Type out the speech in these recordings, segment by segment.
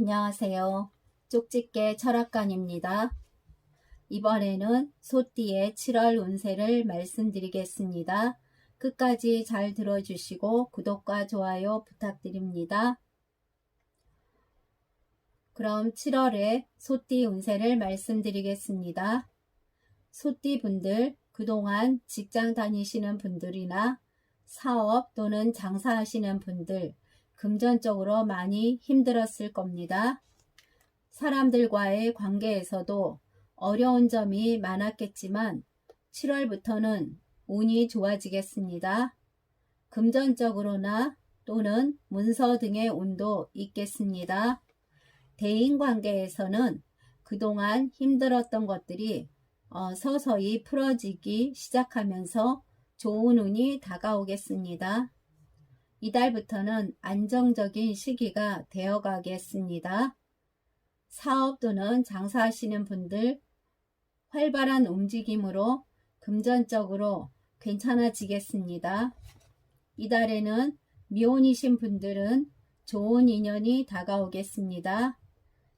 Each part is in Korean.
안녕하세요. 쪽집게 철학관입니다. 이번에는 소띠의 7월 운세를 말씀드리겠습니다. 끝까지 잘 들어주시고 구독과 좋아요 부탁드립니다. 그럼 7월에 소띠 운세를 말씀드리겠습니다. 소띠 분들 그동안 직장 다니시는 분들이나 사업 또는 장사하시는 분들 금전적으로 많이 힘들었을 겁니다. 사람들과의 관계에서도 어려운 점이 많았겠지만 7월부터는 운이 좋아지겠습니다. 금전적으로나 또는 문서 등의 운도 있겠습니다. 대인 관계에서는 그동안 힘들었던 것들이 어, 서서히 풀어지기 시작하면서 좋은 운이 다가오겠습니다. 이달부터는 안정적인 시기가 되어 가겠습니다. 사업 또는 장사하시는 분들 활발한 움직임으로 금전적으로 괜찮아지겠습니다. 이달에는 미혼이신 분들은 좋은 인연이 다가오겠습니다.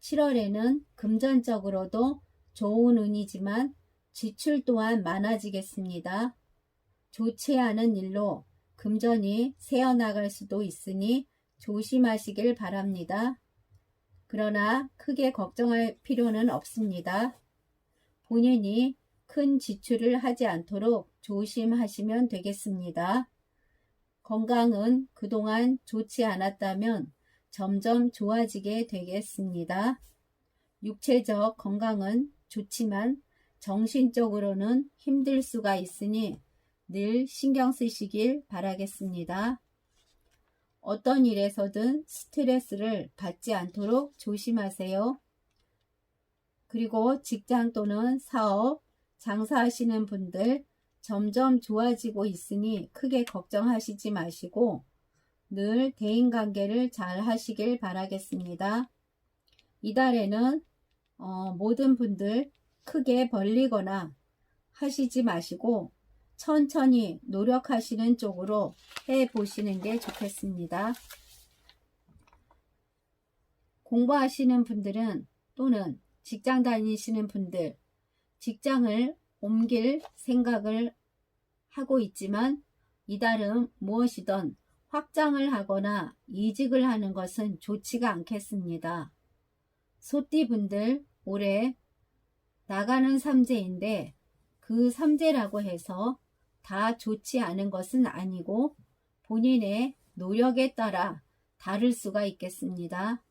7월에는 금전적으로도 좋은 운이지만 지출 또한 많아지겠습니다. 좋지 않은 일로 금전이 새어나갈 수도 있으니 조심하시길 바랍니다. 그러나 크게 걱정할 필요는 없습니다. 본인이 큰 지출을 하지 않도록 조심하시면 되겠습니다. 건강은 그동안 좋지 않았다면 점점 좋아지게 되겠습니다. 육체적 건강은 좋지만 정신적으로는 힘들 수가 있으니 늘 신경 쓰시길 바라겠습니다. 어떤 일에서든 스트레스를 받지 않도록 조심하세요. 그리고 직장 또는 사업, 장사하시는 분들 점점 좋아지고 있으니 크게 걱정하시지 마시고 늘 대인관계를 잘 하시길 바라겠습니다. 이달에는 어, 모든 분들 크게 벌리거나 하시지 마시고 천천히 노력하시는 쪽으로 해 보시는 게 좋겠습니다. 공부하시는 분들은 또는 직장 다니시는 분들, 직장을 옮길 생각을 하고 있지만 이달은 무엇이든 확장을 하거나 이직을 하는 것은 좋지가 않겠습니다. 소띠분들 올해 나가는 삼재인데 그 삼재라고 해서 다 좋지 않은 것은 아니고 본인의 노력에 따라 다를 수가 있겠습니다.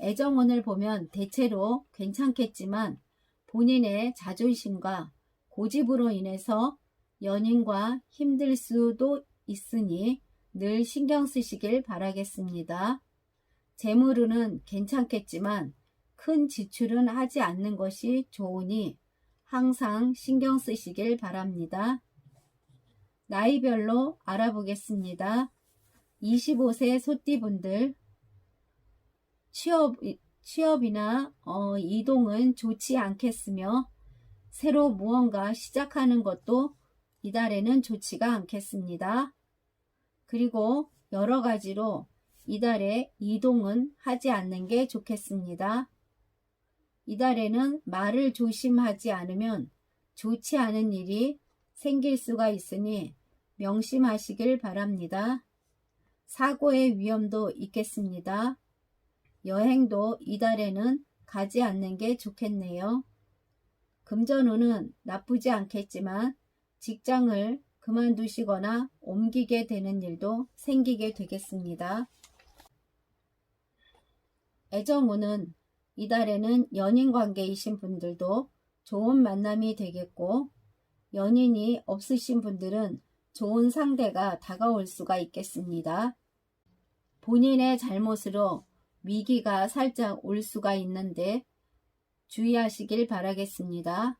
애정운을 보면 대체로 괜찮겠지만 본인의 자존심과 고집으로 인해서 연인과 힘들 수도 있으니 늘 신경 쓰시길 바라겠습니다. 재물은 괜찮겠지만 큰 지출은 하지 않는 것이 좋으니 항상 신경 쓰시길 바랍니다. 나이별로 알아보겠습니다. 25세 소띠분들 취업, 취업이나 어, 이동은 좋지 않겠으며 새로 무언가 시작하는 것도 이달에는 좋지가 않겠습니다. 그리고 여러 가지로 이달에 이동은 하지 않는 게 좋겠습니다. 이달에는 말을 조심하지 않으면 좋지 않은 일이 생길 수가 있으니 명심하시길 바랍니다. 사고의 위험도 있겠습니다. 여행도 이달에는 가지 않는 게 좋겠네요. 금전운은 나쁘지 않겠지만 직장을 그만두시거나 옮기게 되는 일도 생기게 되겠습니다. 애정운은 이달에는 연인 관계이신 분들도 좋은 만남이 되겠고 연인이 없으신 분들은 좋은 상대가 다가올 수가 있겠습니다. 본인의 잘못으로 위기가 살짝 올 수가 있는데 주의하시길 바라겠습니다.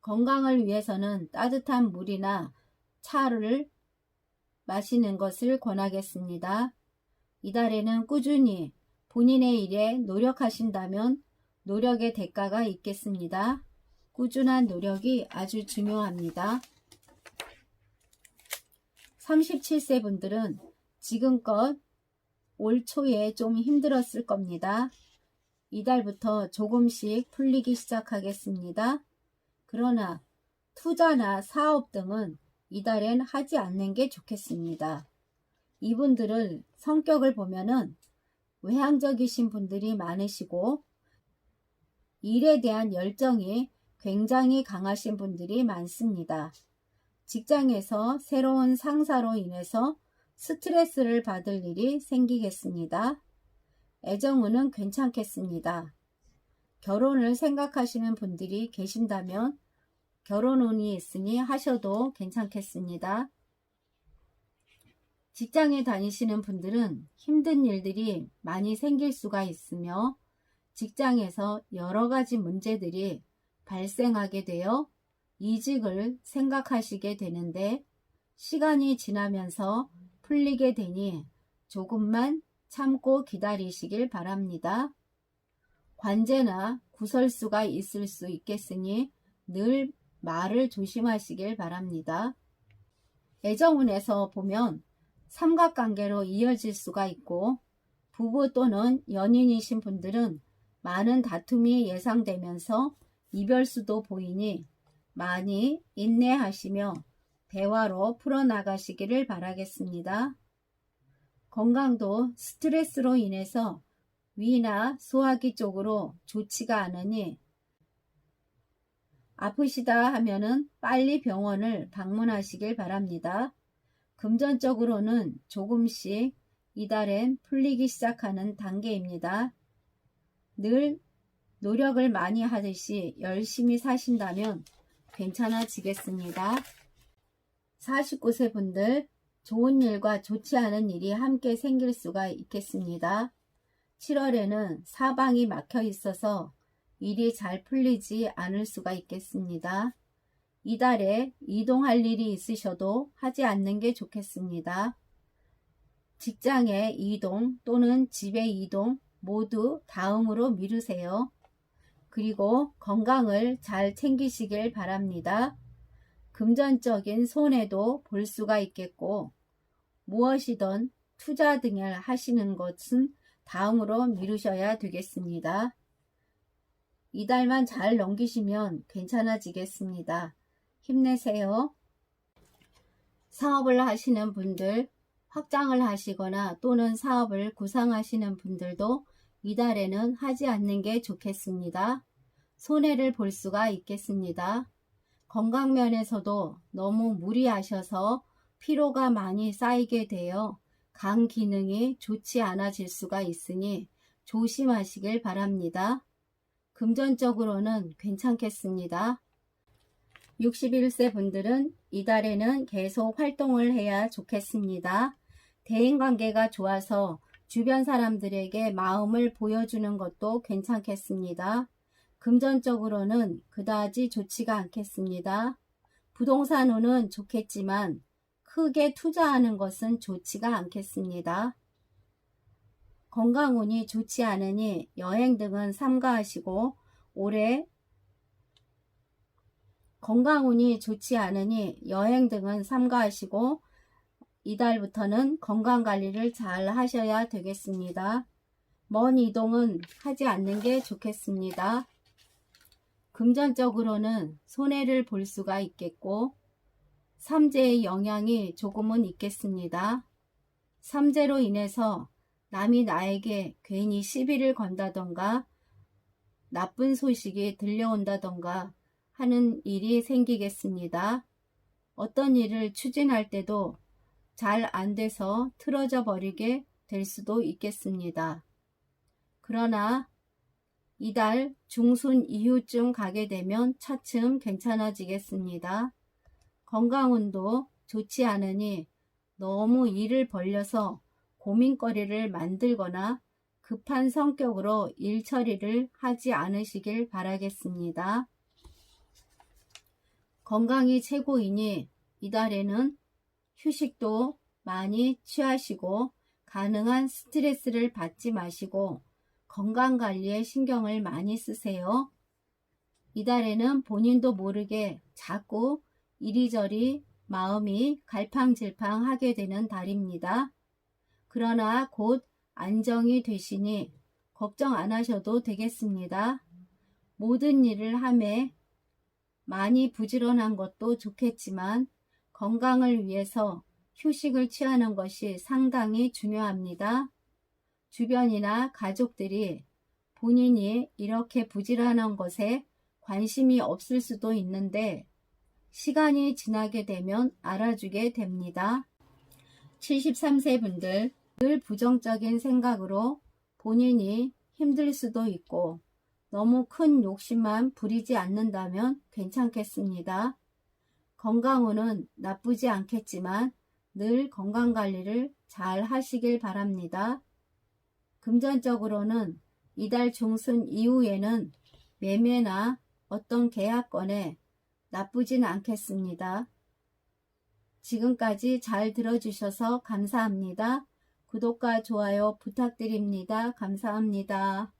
건강을 위해서는 따뜻한 물이나 차를 마시는 것을 권하겠습니다. 이달에는 꾸준히 본인의 일에 노력하신다면 노력의 대가가 있겠습니다. 꾸준한 노력이 아주 중요합니다. 37세 분들은 지금껏 올 초에 좀 힘들었을 겁니다. 이달부터 조금씩 풀리기 시작하겠습니다. 그러나 투자나 사업 등은 이달엔 하지 않는 게 좋겠습니다. 이분들을 성격을 보면은 외향적이신 분들이 많으시고 일에 대한 열정이 굉장히 강하신 분들이 많습니다. 직장에서 새로운 상사로 인해서 스트레스를 받을 일이 생기겠습니다. 애정운은 괜찮겠습니다. 결혼을 생각하시는 분들이 계신다면 결혼운이 있으니 하셔도 괜찮겠습니다. 직장에 다니시는 분들은 힘든 일들이 많이 생길 수가 있으며 직장에서 여러 가지 문제들이 발생하게 되어 이직을 생각하시게 되는데 시간이 지나면서 풀리게 되니 조금만 참고 기다리시길 바랍니다. 관제나 구설수가 있을 수 있겠으니 늘 말을 조심하시길 바랍니다. 애정운에서 보면 삼각관계로 이어질 수가 있고 부부 또는 연인이신 분들은 많은 다툼이 예상되면서 이별수도 보이니 많이 인내하시며 대화로 풀어나가시기를 바라겠습니다. 건강도 스트레스로 인해서 위나 소화기 쪽으로 좋지가 않으니 아프시다 하면은 빨리 병원을 방문하시길 바랍니다. 금전적으로는 조금씩 이달엔 풀리기 시작하는 단계입니다. 늘 노력을 많이 하듯이 열심히 사신다면 괜찮아지겠습니다. 49세 분들 좋은 일과 좋지 않은 일이 함께 생길 수가 있겠습니다. 7월에는 사방이 막혀 있어서 일이 잘 풀리지 않을 수가 있겠습니다. 이달에 이동할 일이 있으셔도 하지 않는 게 좋겠습니다. 직장의 이동 또는 집의 이동 모두 다음으로 미루세요. 그리고 건강을 잘 챙기시길 바랍니다. 금전적인 손해도 볼 수가 있겠고 무엇이든 투자 등을 하시는 것은 다음으로 미루셔야 되겠습니다. 이달만 잘 넘기시면 괜찮아지겠습니다. 힘내세요. 사업을 하시는 분들, 확장을 하시거나 또는 사업을 구상하시는 분들도 이달에는 하지 않는 게 좋겠습니다. 손해를 볼 수가 있겠습니다. 건강 면에서도 너무 무리하셔서 피로가 많이 쌓이게 되어 간 기능이 좋지 않아질 수가 있으니 조심하시길 바랍니다. 금전적으로는 괜찮겠습니다. 61세 분들은 이달에는 계속 활동을 해야 좋겠습니다. 대인관계가 좋아서 주변 사람들에게 마음을 보여주는 것도 괜찮겠습니다. 금전적으로는 그다지 좋지가 않겠습니다. 부동산 운은 좋겠지만 크게 투자하는 것은 좋지가 않겠습니다. 건강운이 좋지 않으니 여행 등은 삼가하시고 올해 건강운이 좋지 않으니 여행 등은 삼가하시고 이달부터는 건강 관리를 잘 하셔야 되겠습니다. 먼 이동은 하지 않는 게 좋겠습니다. 금전적으로는 손해를 볼 수가 있겠고 삼재의 영향이 조금은 있겠습니다. 삼재로 인해서 남이 나에게 괜히 시비를 건다던가 나쁜 소식이 들려온다던가 하는 일이 생기겠습니다. 어떤 일을 추진할 때도 잘 안 돼서 틀어져 버리게 될 수도 있겠습니다. 그러나 이달 중순 이후쯤 가게 되면 차츰 괜찮아지겠습니다. 건강운도 좋지 않으니 너무 일을 벌려서 고민거리를 만들거나 급한 성격으로 일 처리를 하지 않으시길 바라겠습니다. 건강이 최고이니 이달에는 휴식도 많이 취하시고 가능한 스트레스를 받지 마시고 건강 관리에 신경을 많이 쓰세요. 이달에는 본인도 모르게 자꾸 이리저리 마음이 갈팡질팡 하게 되는 달입니다. 그러나 곧 안정이 되시니 걱정 안 하셔도 되겠습니다. 모든 일을 함에 많이 부지런한 것도 좋겠지만 건강을 위해서 휴식을 취하는 것이 상당히 중요합니다. 주변이나 가족들이 본인이 이렇게 부지런한 것에 관심이 없을 수도 있는데 시간이 지나게 되면 알아주게 됩니다. 73세 분들 늘 부정적인 생각으로 본인이 힘들 수도 있고 너무 큰 욕심만 부리지 않는다면 괜찮겠습니다. 건강운은 나쁘지 않겠지만 늘 건강관리를 잘 하시길 바랍니다. 금전적으로는 이달 중순 이후에는 매매나 어떤 계약건에 나쁘진 않겠습니다. 지금까지 잘 들어주셔서 감사합니다. 구독과 좋아요 부탁드립니다. 감사합니다.